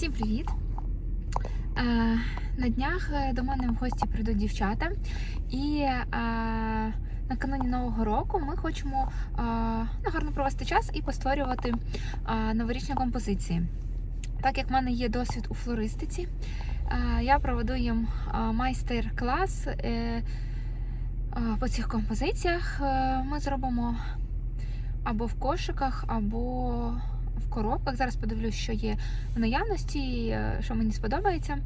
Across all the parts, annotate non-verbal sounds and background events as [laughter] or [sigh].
Всім привіт! Е, На днях е, до мене в гості прийдуть дівчата, і е, накануні Нового року ми хочемо ну, гарно провести час і постворювати новорічні композиції. Так як в мене є досвід у флористиці, я проведу їм майстер-клас по цих композиціях. Ми зробимо або в кошиках, або в коробках. Зараз подивлюсь, що є в наявності, е, що мені сподобається.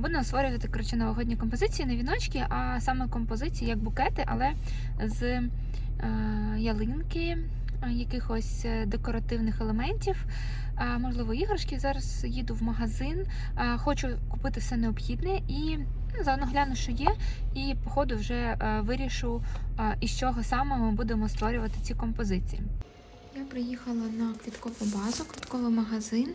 Будемо створювати коротше, новогодні композиції, не віночки, а саме композиції як букети, але з е, ялинки, е, якихось декоративних елементів, можливо, іграшки. Зараз їду в магазин, хочу купити все необхідне і. ну, Заодно гляну, що є, і по ходу вже вирішу, із чого саме ми будемо створювати ці композиції. Я приїхала на квіткову базу, квітковий магазин.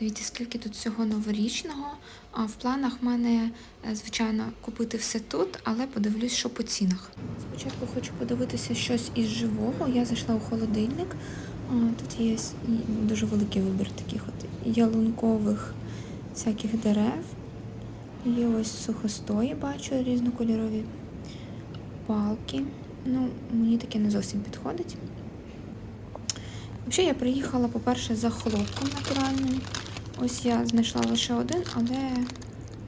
Дивіться, скільки тут всього новорічного. А в планах в мене, е, звичайно, купити все тут, але подивлюсь, що по цінах. Спочатку хочу подивитися щось із живого. Я зайшла у холодильник. Тут є дуже великий вибір таких от ялункових всяких дерев. Є ось сухостої, бачу різнокольорові палки. Ну, мені таке не зовсім підходить. Взагалі я приїхала, по-перше, за хлопком натуральним. Ось я знайшла лише один, але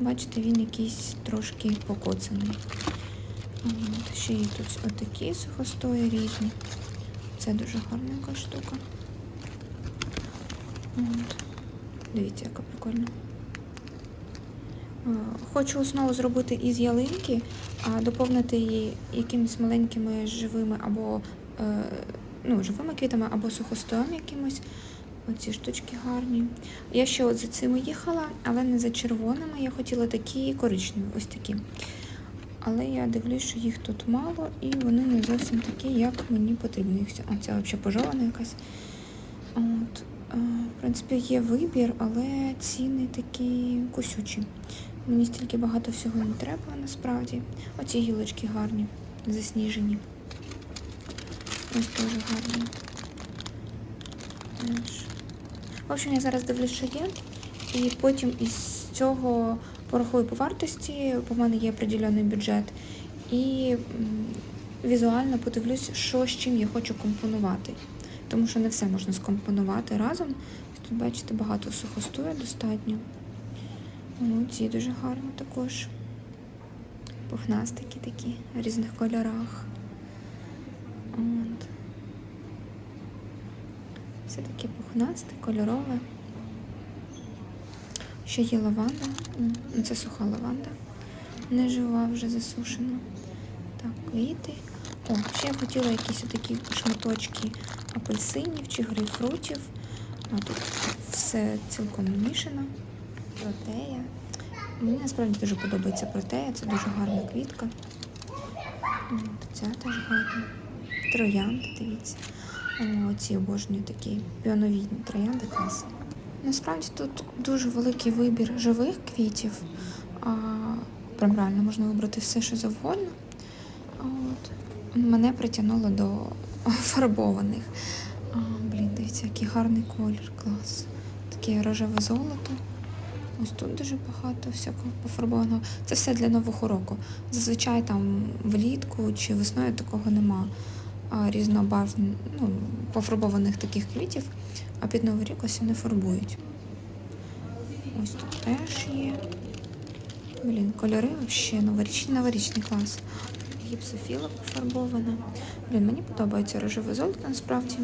бачите, він якийсь трошки покоцаний. От, ще є тут отакі сухостої різні. Це дуже гарненька штука. От. Дивіться, яка прикольна. Е, Хочу основу зробити із ялинки, а доповнити її якимись маленькими живими або е, ну, живими квітами, або сухостоєм якимось. Оці штучки гарні. Я ще от за цими їхала, але не за червоними. Я хотіла такі коричневі, ось такі. Але я дивлюсь, що їх тут мало, і вони не зовсім такі, як мені потрібно. Оця взагалі пожована якась. От. е, В принципі, є вибір, але ціни такі кусючі. Мені стільки багато всього не треба насправді. Оці гілочки гарні, засніжені. Теж гарні. Теж. В общем, я зараз дивлюсь, що є. І потім із цього порахую по вартості, по мене є определений бюджет. І візуально подивлюсь, що з чим я хочу компонувати. Тому що не все можна скомпонувати разом. Тут, бачите, багато сухостою достатньо. Ну, ці дуже гарні також. Пухнастики такі в різних кольорах. От. Все таке пухнасте, кольорове. Ще є лаванда. Ну, Це суха лаванда. Не жива, вже засушена. Так, квіти. О, ще я хотіла якісь такі шматочки апельсинів чи грейпфрутів. А тут все цілком мішано. Протея. Мені насправді дуже подобається протея, це дуже гарна квітка. Ця теж гарна. Троянди, дивіться. О, ці обожнюю такі піоновідні троянди клас. Насправді тут дуже великий вибір живих квітів. А, прям реально можна вибрати все, що завгодно. От. Мене притягнуло до [laughs] фарбованих. А, блін, дивіться, який гарний колір, клас. Таке рожеве золото. Ось тут дуже багато всякого пофарбованого. Це все для нового року. Зазвичай там влітку чи весною такого нема а, різнобарв, ну, пофарбованих таких квітів, а під новий рік ось вони фарбують. Ось тут теж є. Блін, кольори взагалі новорічний, новорічний клас. Гіпсофіла пофарбована. Блін, мені подобається рожеве золото насправді.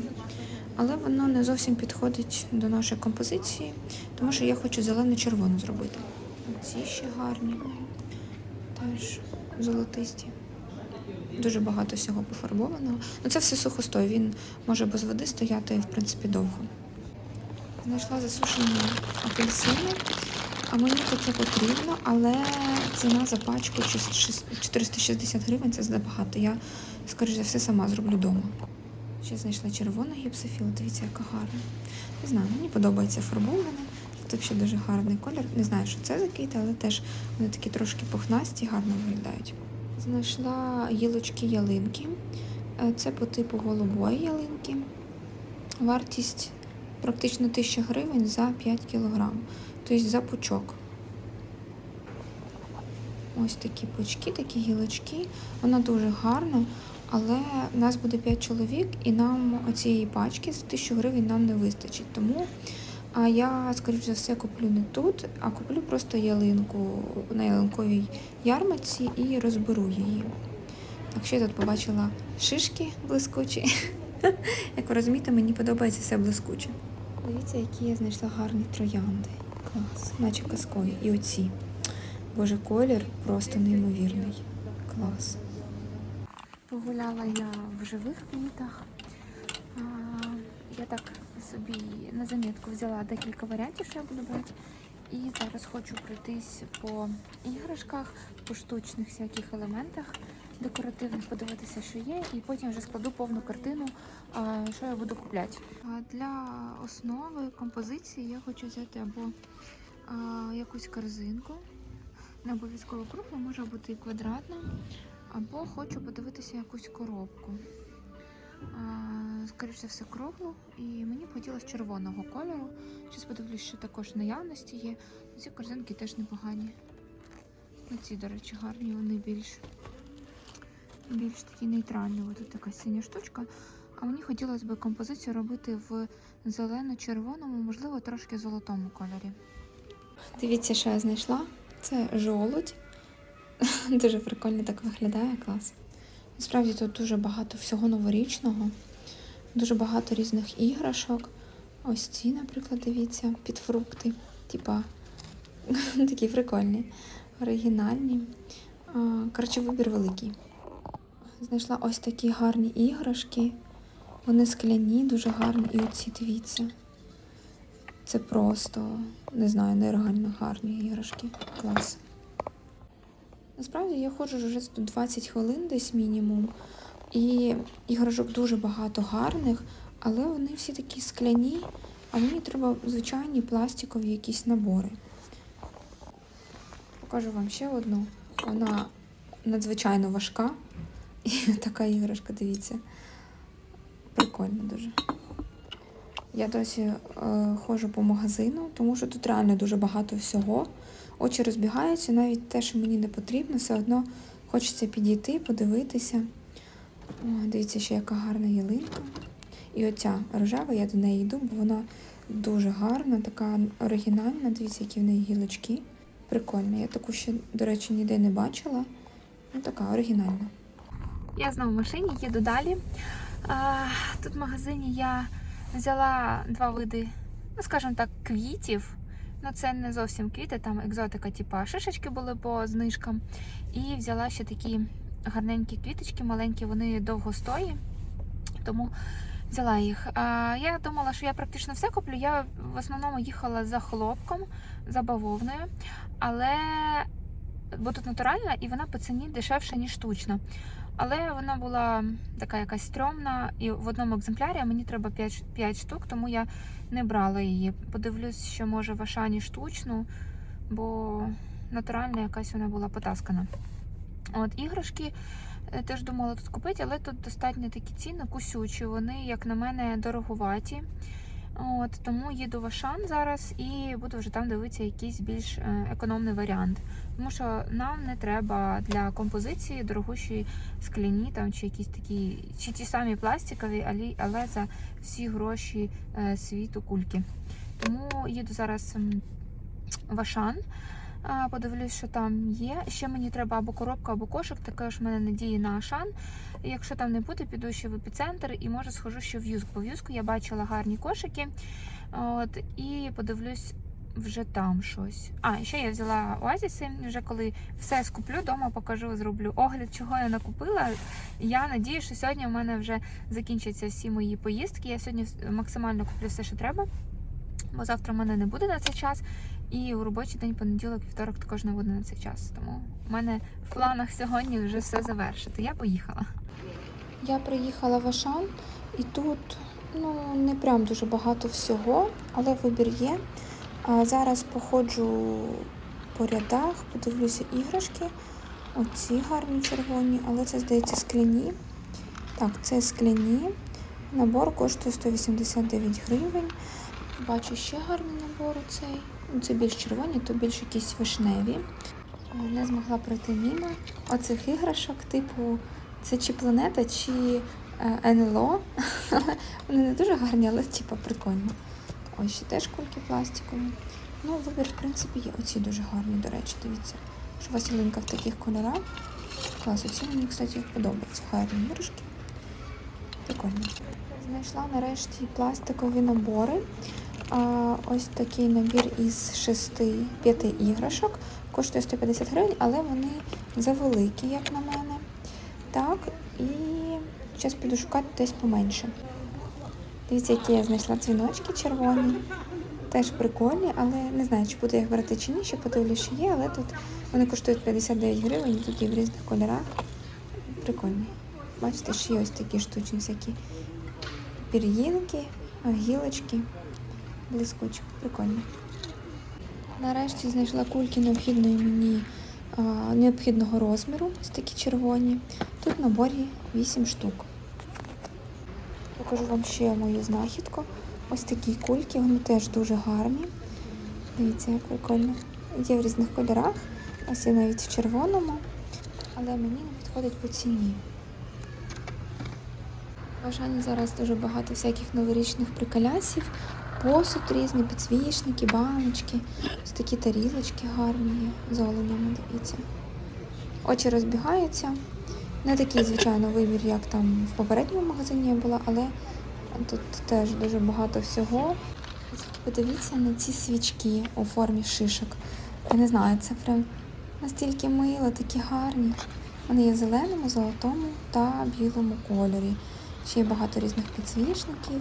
Але воно не зовсім підходить до нашої композиції, тому що я хочу зелено-червону зробити. Ці ще гарні, теж золотисті. Дуже багато всього пофарбованого. Ну це все сухостой, він може без води стояти, в принципі, довго. Знайшла засушені апельсини, а мені таке потрібно, але ціна за пачку 460 гривень це забагато. Я, скоріш за все, сама зроблю вдома. Ще знайшла червону гіпсофілу, дивіться, яка гарна. Не знаю, мені подобається фарбоване. Тут взагалі дуже гарний колір. Не знаю, що це за квіти, але теж вони такі трошки пухнасті, гарно виглядають. Знайшла гілочки ялинки. Е, Це по типу голубої ялинки. Вартість практично 1000 гривень за 5 кг. Тобто за пучок. Ось такі пучки, такі гілочки. Вона дуже гарна, але нас буде 5 чоловік, і нам оцієї пачки за 1000 гривень нам не вистачить. Тому а я, скоріш за все, куплю не тут, а куплю просто ялинку на ялинковій ярмарці і розберу її. Так що я тут побачила шишки блискучі. [laughs] Як ви розумієте, мені подобається все блискуче. Дивіться, які я знайшла гарні троянди. Клас, наче казкові. І оці. Боже, колір просто неймовірний. Клас. Погуляла я в живих квітах. Я так собі на замітку взяла декілька варіантів, що я буду брати. І зараз хочу пройтись по іграшках, по штучних всяких елементах декоративних, подивитися, що є, і потім вже складу повну картину, що я буду купляти. Для основи композиції я хочу взяти або якусь корзинку, не обов'язково кругла, може бути і квадратна, або хочу подивитися якусь коробку. Скоріше все, круглу, і мені хотілося червоного кольору. Зараз подивлюсь, що також наявності є. Ці корзинки теж непогані. Ну, ці, до речі, гарні, вони більш, більш такі нейтральні. Ось тут така синя штучка. А мені хотілося б композицію робити в зелено-червоному, можливо, трошки золотому кольорі. Дивіться, що я знайшла. Це жолудь. [laughs] Дуже прикольно так виглядає, клас. Насправді тут дуже багато всього новорічного, дуже багато різних іграшок. Ось ці, наприклад, дивіться, під фрукти. Типа [laughs] такі прикольні, оригінальні. Коротше, вибір великий. Знайшла ось такі гарні іграшки. Вони скляні, дуже гарні. І оці дивіться. Це просто, не знаю, нереально гарні іграшки. Клас. Насправді я ходжу вже тут 20 хвилин десь мінімум. І іграшок дуже багато гарних, але вони всі такі скляні, а мені треба звичайні пластикові якісь набори. Покажу вам ще одну. Вона надзвичайно важка. І [laughs] така іграшка, дивіться. Прикольно дуже. Я досі е, ходжу по магазину, тому що тут реально дуже багато всього. Очі розбігаються, навіть те, що мені не потрібно, все одно хочеться підійти, подивитися. О, дивіться, ще яка гарна ялинка. І оця рожева, я до неї йду, бо вона дуже гарна, така оригінальна. Дивіться, які в неї гілочки. Прикольно. Я таку ще, до речі, ніде не бачила. Ну, така оригінальна. Я знову в машині, їду далі. А, тут в магазині я взяла два види, ну скажімо так, квітів. Ну, це не зовсім квіти, там екзотика, типа шишечки були по знижкам. І взяла ще такі гарненькі квіточки, маленькі, вони довгостої, тому взяла їх. А, я думала, що я практично все куплю. Я в основному їхала за хлопком, за бавовною, але бо тут натуральна і вона по ціні дешевша, ніж штучна. Але вона була така якась стрьомна, і в одному екземплярі мені треба 5, 5 штук, тому я не брала її. Подивлюсь, що може в Ашані штучну, бо натуральна якась вона була потаскана. От іграшки е, теж думала тут купити, але тут достатньо такі ціни кусючі. Вони, як на мене, дороговаті. От, Тому їду в Ашан зараз і буду вже там дивитися якийсь більш е, економний варіант. Тому що нам не треба для композиції дорогущі скляні там, чи якісь такі, чи ті самі пластикові, але, за всі гроші е, світу кульки. Тому їду зараз в Ашан. Подивлюсь, що там є. Ще мені треба або коробка, або кошик. Також в мене надії на Ашан. Якщо там не буде, піду ще в епіцентр і може схожу ще в юзку. В юзку я бачила гарні кошики. От, І подивлюсь вже там щось. А, ще я взяла оазіси. Вже коли все скуплю, вдома покажу, зроблю огляд, чого я накупила. Я надію, що сьогодні в мене вже закінчаться всі мої поїздки. Я сьогодні максимально куплю все, що треба. Бо завтра в мене не буде на цей час. І у робочий день, понеділок, вівторок також не буде на цей час. Тому в мене в планах сьогодні вже все завершити. Я поїхала. Я приїхала в Ашан, і тут ну не прям дуже багато всього, але вибір є. Зараз походжу по рядах, подивлюся іграшки. Оці гарні червоні, але це, здається, скляні. Так, це скляні. Набор коштує 189 гривень. Бачу ще гарний набор цей. Ну, Це більш червоні, то більш якісь вишневі. Е, Не змогла пройти мимо оцих іграшок, типу, це чи планета, чи е, НЛО. [laughs] Вони не дуже гарні, але типу, прикольно. Ось ще теж кульки пластикові. Ну, вибір, в принципі, є. Оці дуже гарні, до речі, дивіться. Що Василинка в таких кольорах. Клас, оці мені, кстати, подобаються. Гарні іграшки. Прикольно. Знайшла нарешті пластикові набори. А, ось такий набір із 6-5 іграшок. Коштує 150 гривень, але вони завеликі, як на мене. Так, і зараз піду шукати десь поменше. Дивіться, які я знайшла дзвіночки червоні. Теж прикольні, але не знаю, чи буду їх брати чи ні, ще подивлюсь, що є, але тут вони коштують 59 гривень, тут є в різних кольорах. Прикольні. Бачите, ще є ось такі штучні всякі пір'їнки, гілочки, блискучі. Прикольно. Нарешті знайшла кульки необхідної мені необхідного розміру, ось такі червоні. Тут в наборі 8 штук. Покажу вам ще мою знахідку. Ось такі кульки, вони теж дуже гарні. Дивіться, як прикольно. Є в різних кольорах, ось є навіть в червоному, але мені не підходить по ціні. Ашані зараз дуже багато всяких новорічних приколясів, посуд різний, підсвічники, баночки, ось такі тарілочки гарні є з оленями, дивіться. Очі розбігаються. Не такий, звичайно, вибір, як там в попередньому магазині я була, але тут теж дуже багато всього. Подивіться на ці свічки у формі шишок. Я не знаю, це прям настільки мило, такі гарні. Вони є в зеленому, золотому та білому кольорі. Ще є багато різних підсвічників.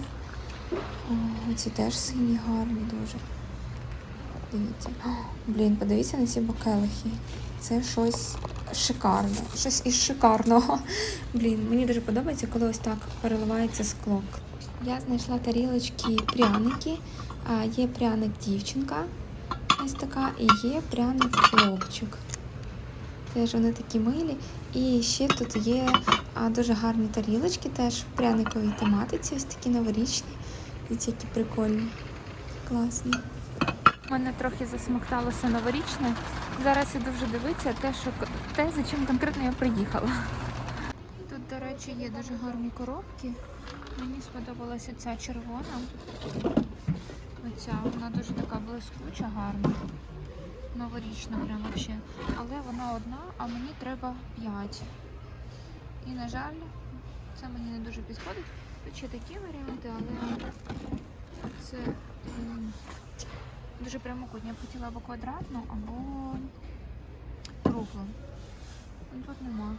О, ці теж сині гарні дуже. Дивіться. Блін, подивіться на ці бакелихи. Це щось шикарне. Щось із шикарного. Блін, мені дуже подобається, коли ось так переливається скло. Я знайшла тарілочки пряники. Є пряник дівчинка. Ось така, і є пряник хлопчик. Теж вони такі милі. І ще тут є дуже гарні тарілочки, теж в пряниковій тематиці, ось такі новорічні. Дивіться, які прикольні. Класні. Мене трохи засмокталося новорічне. Зараз іду вже дивитися те, що те, за чим конкретно я приїхала. Тут, до речі, є дуже гарні коробки. Мені сподобалася ця червона. Оця, вона дуже така блискуча, гарна. Новорічна прям вообще. Але вона одна, а мені треба 5. І, на жаль, це мені не дуже підходить. Тут ще такі варіанти, але це дуже прямокутні. Я б хотіла або квадратну, або круглу. Ну, Тут нема,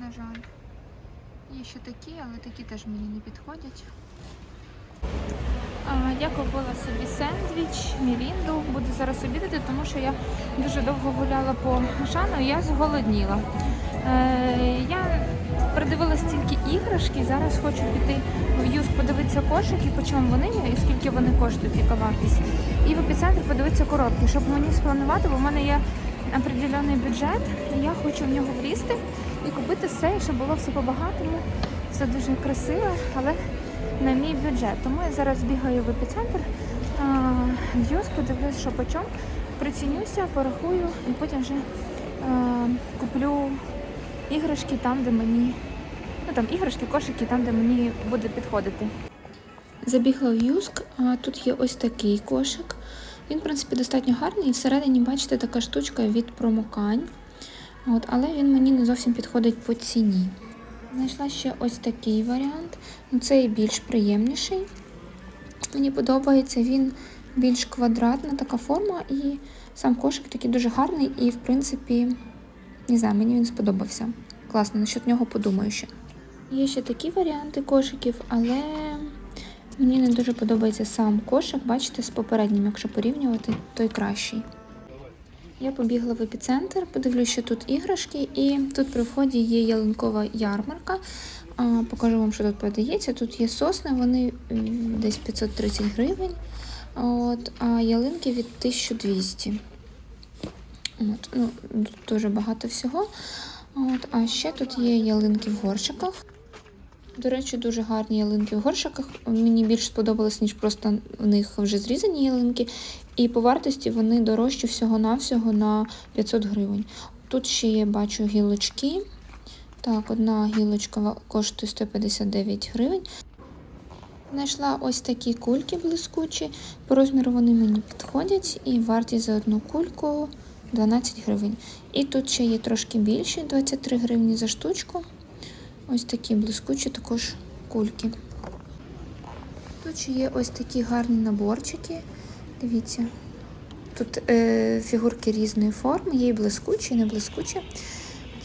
на жаль. Є ще такі, але такі теж мені не підходять. Я купила собі сендвіч, мірінду. Буду зараз обідати, тому що я дуже довго гуляла по Шану і я зголодніла. Е, я придивилась тільки іграшки. Зараз хочу піти в Юз подивитися кошики, по чому вони і скільки вони коштують, яка вартість. І в епіцентр подивитися коробки, щоб мені спланувати, бо в мене є определений бюджет, і я хочу в нього влізти і купити все, щоб було все по-багатому, все дуже красиво, але на мій бюджет. Тому я зараз бігаю в епіцентр, а, в Юз, подивлюсь, що по прицінюся, порахую і потім вже куплю іграшки там, де мені. Ну там іграшки, кошики, там, де мені буде підходити. Забігла в Юск, а тут є ось такий кошик. Він, в принципі, достатньо гарний. І всередині, бачите, така штучка від промокань. От, але він мені не зовсім підходить по ціні. Знайшла ще ось такий варіант. Ну, цей більш приємніший. Мені подобається, він більш квадратна така форма, і сам кошик такий дуже гарний, і, в принципі, не знаю, мені він сподобався. Класно, насчет нього подумаю ще. Є ще такі варіанти кошиків, але мені не дуже подобається сам кошик. Бачите, з попереднім, якщо порівнювати, той кращий. Я побігла в епіцентр, подивлюся, що тут іграшки, і тут при вході є ялинкова ярмарка. Покажу вам, що тут продається. Тут є сосни, вони десь 530 гривень, от, а ялинки від 1200. От, ну, тут дуже багато всього. От, а ще тут є ялинки в горщиках. До речі, дуже гарні ялинки в горшиках. Мені більш сподобалось, ніж просто в них вже зрізані ялинки. І по вартості вони дорожчі всього-навсього на 500 гривень. Тут ще є, бачу, гілочки. Так, одна гілочка коштує 159 гривень. Знайшла ось такі кульки блискучі. По розміру вони мені підходять і вартість за одну кульку 12 гривень. І тут ще є трошки більші, 23 гривні за штучку. Ось такі блискучі також кульки. Тут ще є ось такі гарні наборчики. Дивіться. Тут е, фігурки різної форми, є і блискучі, і не блискучі.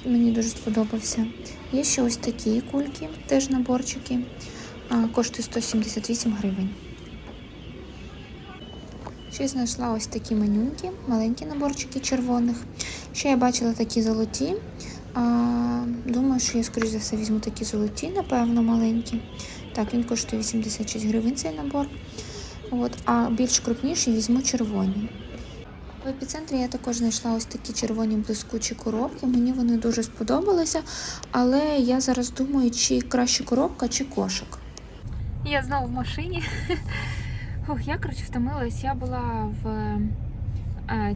Мені дуже сподобався. Є ще ось такі кульки, теж наборчики. Коштує 178 гривень. Ще знайшла ось такі манюньки, маленькі наборчики червоних. Ще я бачила такі золоті. Думаю, що я, скоріш за все, візьму такі золоті, напевно, маленькі. Так, він коштує 86 гривень цей набор. От, а більш крупніші візьму червоні. В епіцентрі я також знайшла ось такі червоні блискучі коробки. Мені вони дуже сподобалися, але я зараз думаю, чи краще коробка, чи кошик. Я знову в машині. [laughs] Ох, я коротше втомилась. Я була в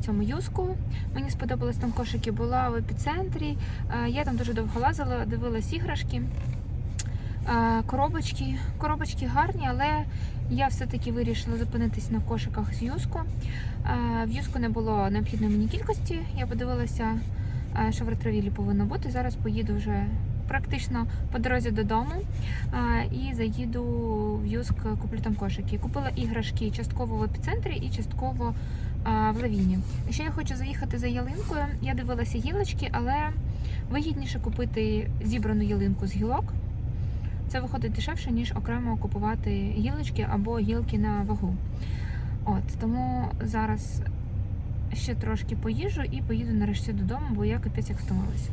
цьому юску. Мені сподобались там кошики. Була в епіцентрі. Е, я там дуже довго лазила, дивилась іграшки. Е, коробочки. Коробочки гарні, але я все-таки вирішила зупинитись на кошиках з юску. Е, В юску не було необхідної мені кількості. Я подивилася, е, що в ретровілі повинно бути. Зараз поїду вже практично по дорозі додому е, і заїду в юск, куплю там кошики. Купила іграшки частково в епіцентрі і частково е, в лавіні. Ще я хочу заїхати за ялинкою. Я дивилася гілочки, але вигідніше купити зібрану ялинку з гілок. Це виходить дешевше, ніж окремо купувати гілочки або гілки на вагу. От тому зараз ще трошки поїжджу і поїду нарешті додому, бо я капець як втомилася.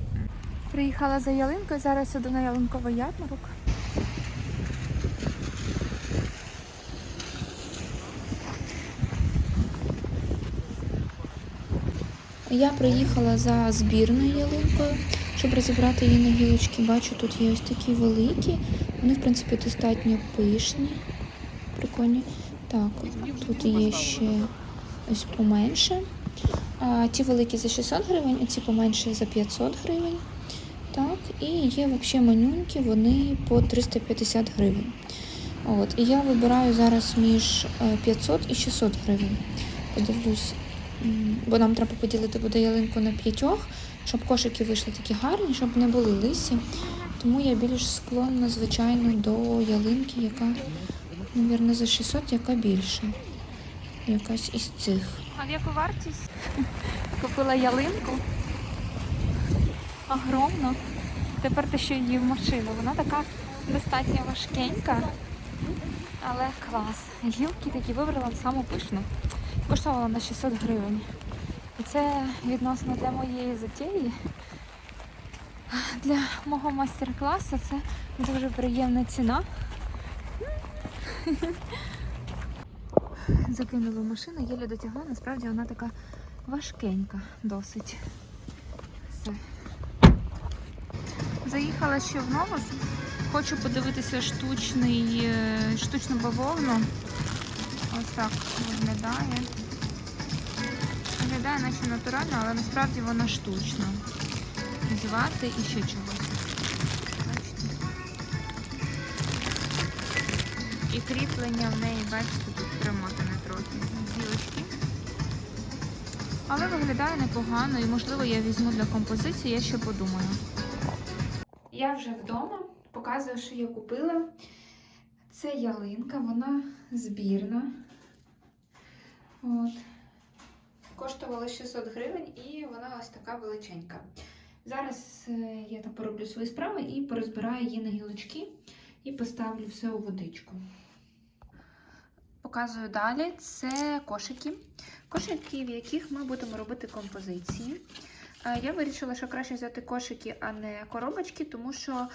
Приїхала за ялинкою, зараз іду на ялинковий ярмарок. Я приїхала за збірною ялинкою, щоб розібрати її на гілочки. Бачу, тут є ось такі великі. Вони, в принципі, достатньо пишні. Прикольні. Так, тут є ще ось поменше. А, ті великі за 600 гривень, а ці поменші за 500 гривень. Так, і є взагалі манюньки, вони по 350 гривень. От, і я вибираю зараз між е, 500 і 600 гривень. Подивлюсь, бо нам треба поділити буде ялинку на п'ятьох, щоб кошики вийшли такі гарні, щоб не були лисі. Тому я більш склонна, звичайно, до ялинки, яка, мабуть, за 600, яка більша. Якась із цих. А в яку вартість? [laughs] Купила ялинку. Огромну. Тепер ти ще її в машину. Вона така достатньо важкенька, але клас. Гілки такі вибрала саму пишну. Коштувала на 600 гривень. І це відносно для моєї затії. Для мого майстер-класу це дуже приємна ціна. Закинула машину, єлі дотягла, насправді вона така важкенька досить. Все. Заїхала ще в Новос. Хочу подивитися штучний, е, штучну бавовну. Ось так виглядає. Виглядає наче натурально, але насправді вона штучна. Звати і ще чогось. Бачите? І кріплення в неї, бачите, тут примотане трохи. Гілочки. Але виглядає непогано і можливо я візьму для композиції, я ще подумаю. Я вже вдома, показую, що я купила. Це ялинка, вона збірна. От. Коштувала 600 гривень і вона ось така величенька. Зараз е, я там пороблю свої справи і порозбираю її на гілочки і поставлю все у водичку. Показую далі. Це кошики. Кошики, в яких ми будемо робити композиції. Е, Я вирішила, що краще взяти кошики, а не коробочки, тому що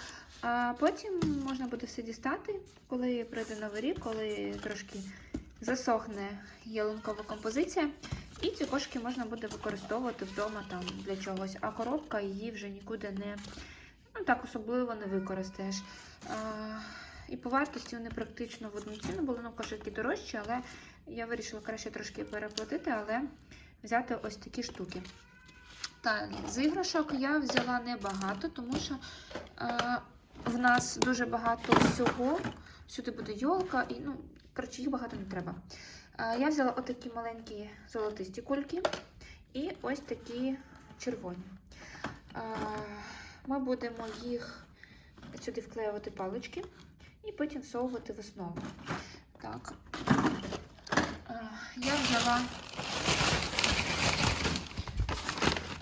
е, потім можна буде все дістати, коли прийде новий рік, коли трошки засохне ялинкова композиція. І ці кошики можна буде використовувати вдома там для чогось, а коробка її вже нікуди не ну так особливо не використаєш. А, і по вартості вони практично в одну ціну були, ну кошики дорожчі, але я вирішила краще трошки переплатити, але взяти ось такі штуки. Далі, з іграшок я взяла небагато, тому що е, в нас дуже багато всього. Сюди буде йолка, і ну, коротше, їх багато не треба. Я взяла отакі маленькі золотисті кульки і ось такі червоні. Ми будемо їх сюди вклеювати палички і потім всовувати в основу. Так. Я взяла.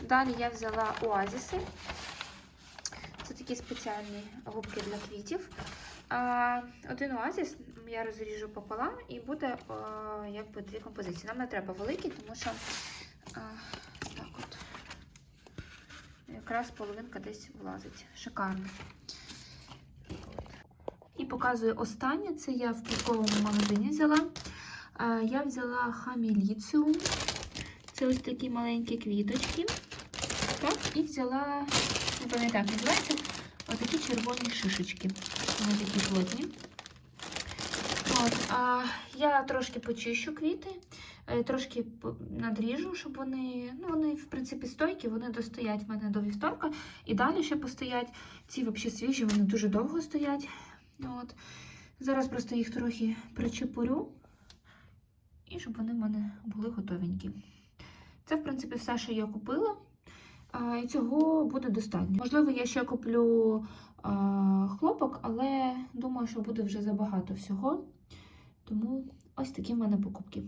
Далі я взяла оазіси. Це такі спеціальні губки для квітів. Один оазіс я розріжу пополам і буде а, якби дві композиції. Нам не треба великі, тому що а, так от, якраз половинка десь влазить. Шикарно. І показую останнє. Це я в квітковому магазині взяла. А, я взяла хаміліціум. Це ось такі маленькі квіточки. Так, і взяла, не пам'ятаю, називається, отакі червоні шишечки. Вони такі плотні. От, а я трошки почищу квіти, е, трошки надріжу, щоб вони, ну вони, в принципі, стойкі, вони достоять в мене до вівторка. І далі ще постоять. Ці взагалі свіжі, вони дуже довго стоять. От. Зараз просто їх трохи причепурю, і щоб вони в мене були готовенькі. Це, в принципі, все, що я купила. І цього буде достатньо. Можливо, я ще куплю а, хлопок, але думаю, що буде вже забагато всього. Тому ось такі в мене покупки.